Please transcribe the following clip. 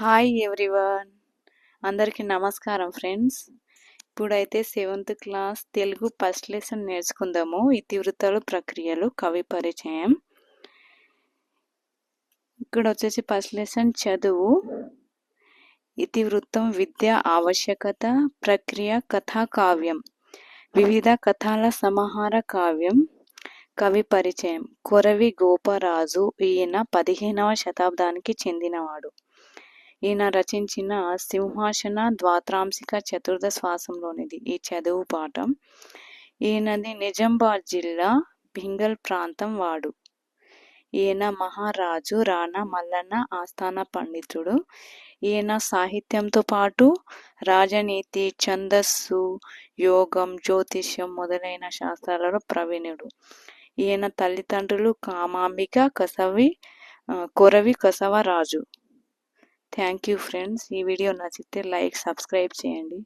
Hi everyone అందరికీ నమస్కారం friends ఇప్పుడైతే seventh class Telugu first lesson నేర్చుకుందాము. ఇతివృత్తాలు ప్రక్రియలు కవి పరిచయం. ఇక్కడ వచ్చేసి ఫస్ట్ లెసన్ చదువు. ఇతివృత్తం విద్య ఆవశ్యకత ప్రక్రియ కథా కావ్యం. వివిధ కథల సమాహార కావ్యం కవి పరిచయం. కొరవి గోపరాజు ఈయన పదిహేనవ శతాబ్దానికి చెందినవాడు. ఈయన రచించిన సింహాసన ద్వాత్రాంశిక చతుర్థ శ్వాసంలోనిది. ఈ చదువు పాఠం. ఈయనది నిజామాబాద్ జిల్లా భింగల్ ప్రాంతం వాడు. ఈయన మహారాజు రాణా మల్లన్న ఆస్థాన పండితుడు. ఈయన సాహిత్యంతో పాటు రాజనీతి ఛందస్సు యోగం జ్యోతిష్యం మొదలైన శాస్త్రాలలో ప్రవీణుడు. ఈయన తల్లిదండ్రులు Kamambika Kasavi Koravi Kasavaraju thank you friends ఈ వీడియో నచ్చితే లైక్ సబ్స్క్రైబ్ చేయండి.